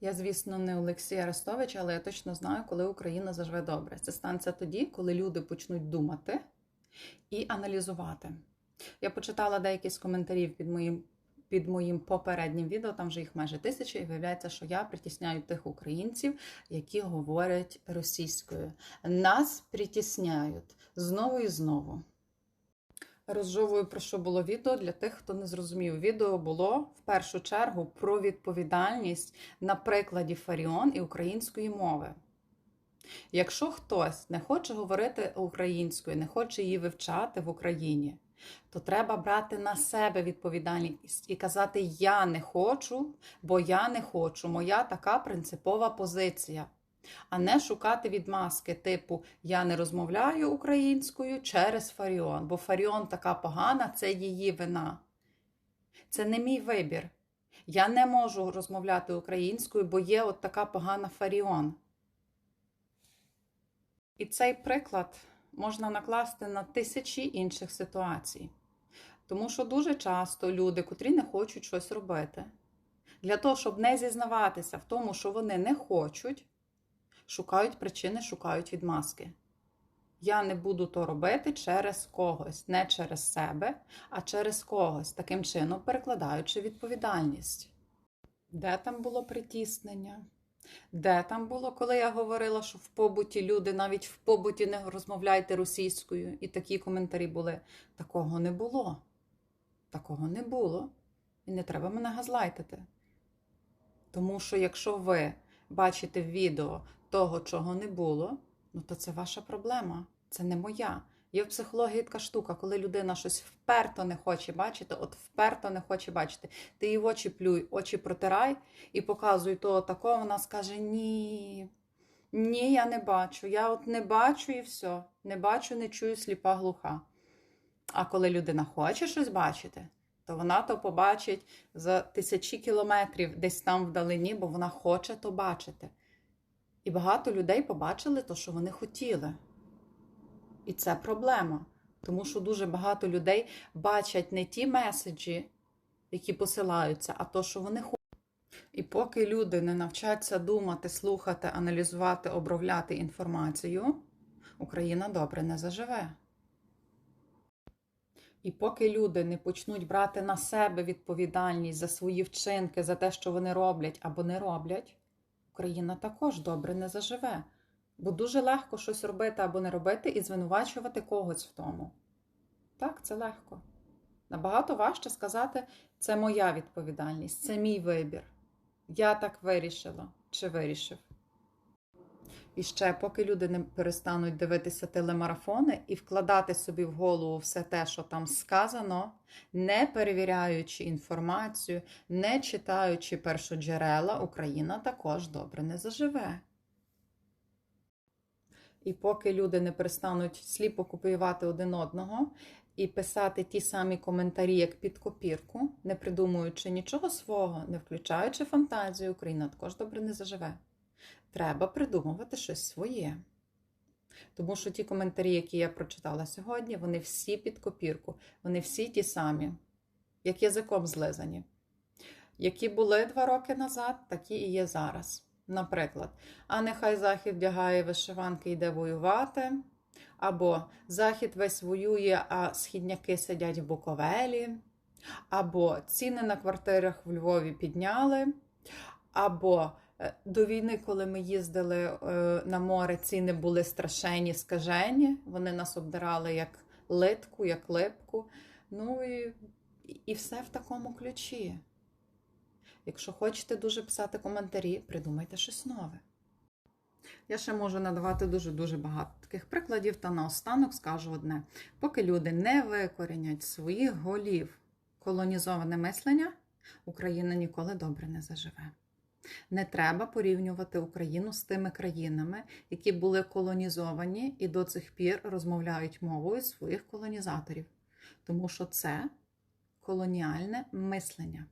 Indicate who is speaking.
Speaker 1: Я, звісно, не Олексій Арестович, але я точно знаю, коли Україна заживе добре. Це станеться тоді, коли люди почнуть думати і аналізувати. Я почитала деякі з коментарів під моїм. Під моїм попереднім відео, там вже їх майже тисяча, і виявляється, що я притісняю тих українців, які говорять російською. Нас притісняють знову і знову. Розжовую, про що було відео для тих, хто не зрозумів. Відео було в першу чергу про відповідальність на прикладі Фаріон і української мови. Якщо хтось не хоче говорити українською, не хоче її вивчати в Україні, то треба брати на себе відповідальність і казати Я не хочу, бо я не хочу. Моя така принципова позиція. А не шукати відмазки, типу Я не розмовляю українською через Фаріон, бо Фаріон така погана, це її вина. Це не мій вибір. Я не можу розмовляти українською, бо є от така погана Фаріон. І цей приклад можна накласти на тисячі інших ситуацій. Тому що дуже часто люди, котрі не хочуть щось робити, для того, щоб не зізнаватися в тому, що вони не хочуть, шукають причини, шукають відмазки. Я не буду то робити через когось, не через себе, а через когось, таким чином перекладаючи відповідальність. Де там було притіснення? Де там було, коли я говорила, що в побуті люди навіть в побуті не розмовляйте російською, і такі коментарі були. Такого не було. Такого не було. І не треба мене газлайтити. Тому що якщо ви бачите відео того, чого не було, ну то це ваша проблема, це не моя. Є в психології така штука, коли людина щось вперто не хоче бачити, от вперто не хоче бачити. Ти її в очі плюй, очі протирай і показуй того такого, вона скаже: Ні, ні, я не бачу. Я от не бачу і все. Не бачу, не чую сліпа глуха. А коли людина хоче щось бачити, то вона то побачить за тисячі кілометрів десь там вдалині, бо вона хоче то бачити. І багато людей побачили то, що вони хотіли. І це проблема. Тому що дуже багато людей бачать не ті меседжі, які посилаються, а то, що вони хочуть. І поки люди не навчаться думати, слухати, аналізувати, обробляти інформацію, Україна добре не заживе. І поки люди не почнуть брати на себе відповідальність за свої вчинки, за те, що вони роблять або не роблять, Україна також добре не заживе. Бо дуже легко щось робити або не робити і звинувачувати когось в тому. Так, це легко. Набагато важче сказати, це моя відповідальність, це мій вибір. Я так вирішила чи вирішив. І ще, поки люди не перестануть дивитися телемарафони і вкладати собі в голову все те, що там сказано, не перевіряючи інформацію, не читаючи першоджерела, Україна також добре не заживе. І поки люди не перестануть сліпо копіювати один одного і писати ті самі коментарі, як під копірку, не придумуючи нічого свого, не включаючи фантазію, Україна також добре не заживе. Треба придумувати щось своє. Тому що ті коментарі, які я прочитала сьогодні, вони всі під копірку, вони всі ті самі, як язиком злизані. Які були два роки назад, такі і є зараз. Наприклад, а нехай Захід вдягає вишиванки і йде воювати, або Захід весь воює, а східняки сидять в Буковелі, або ціни на квартирах в Львові підняли, або до війни, коли ми їздили е, на море, ціни були страшенні, скажені. Вони нас обдирали як литку, як липку. Ну і, і все в такому ключі. Якщо хочете дуже писати коментарі, придумайте щось нове. Я ще можу надавати дуже-дуже багато таких прикладів, та наостанок скажу одне: поки люди не викорінять своїх голів колонізоване мислення, Україна ніколи добре не заживе. Не треба порівнювати Україну з тими країнами, які були колонізовані і до цих пір розмовляють мовою своїх колонізаторів, тому що це колоніальне мислення.